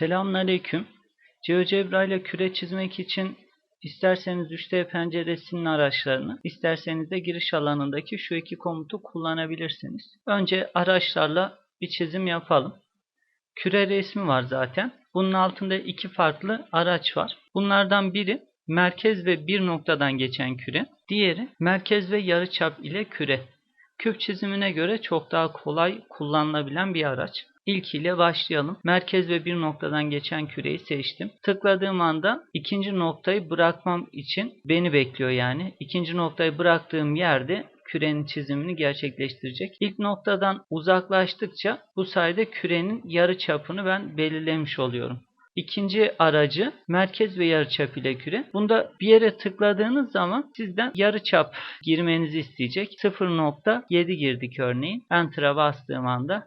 Selamünaleyküm. GeoGebra ile küre çizmek için isterseniz 3D penceresinin araçlarını, isterseniz de giriş alanındaki şu iki komutu kullanabilirsiniz. Önce araçlarla bir çizim yapalım. Küre resmi var zaten. Bunun altında iki farklı araç var. Bunlardan biri merkez ve bir noktadan geçen küre. Diğeri merkez ve yarıçap ile küre. Küp çizimine göre çok daha kolay kullanılabilen bir araç. İlk ile başlayalım. Merkez ve bir noktadan geçen küreyi seçtim. Tıkladığım anda ikinci noktayı bırakmam için beni bekliyor yani. İkinci noktayı bıraktığım yerde kürenin çizimini gerçekleştirecek. İlk noktadan uzaklaştıkça bu sayede kürenin yarı çapını ben belirlemiş oluyorum. İkinci aracı merkez ve yarıçap ile küre. Bunda bir yere tıkladığınız zaman sizden yarıçap girmenizi isteyecek. 0.7 girdik örneğin. Enter'a bastığım anda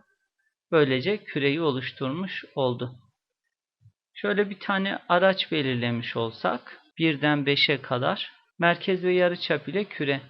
böylece küreyi oluşturmuş oldu. Şöyle bir tane araç belirlemiş olsak birden 5'e kadar merkez ve yarıçap ile küre.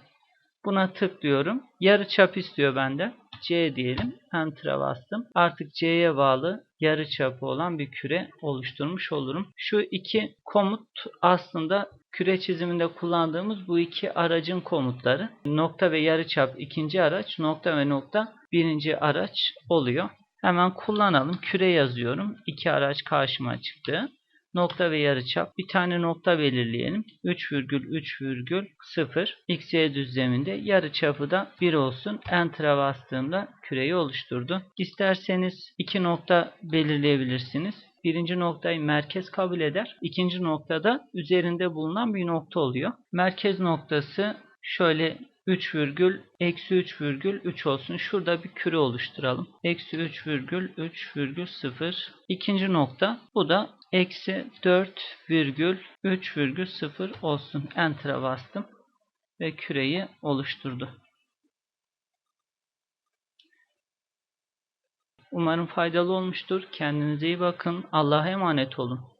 Buna tıklıyorum. Yarıçap istiyor benden. C diyelim. Enter'a bastım. Artık C'ye bağlı yarıçapı olan bir küre oluşturmuş olurum. Şu iki komut aslında küre çiziminde kullandığımız bu iki aracın komutları. Nokta ve yarıçap ikinci araç, nokta ve nokta birinci araç oluyor. Hemen kullanalım. Küre yazıyorum. İki araç karşıma çıktı. Nokta ve yarıçap. Bir tane nokta belirleyelim. 3,3,0 XY düzleminde yarıçapı da 1 olsun. Enter'a bastığımda küreyi oluşturdu. İsterseniz iki nokta belirleyebilirsiniz. Birinci noktayı merkez kabul eder. İkinci noktada üzerinde bulunan bir nokta oluyor. Merkez noktası şöyle 3 virgül eksi 3 virgül 3 olsun. Şurada bir küre oluşturalım. Eksi 3 virgül 3 virgül 0. İkinci nokta bu da eksi 4 virgül 3 virgül 0 olsun. Enter'a bastım ve küreyi oluşturdu. Umarım faydalı olmuştur. Kendinize iyi bakın. Allah'a emanet olun.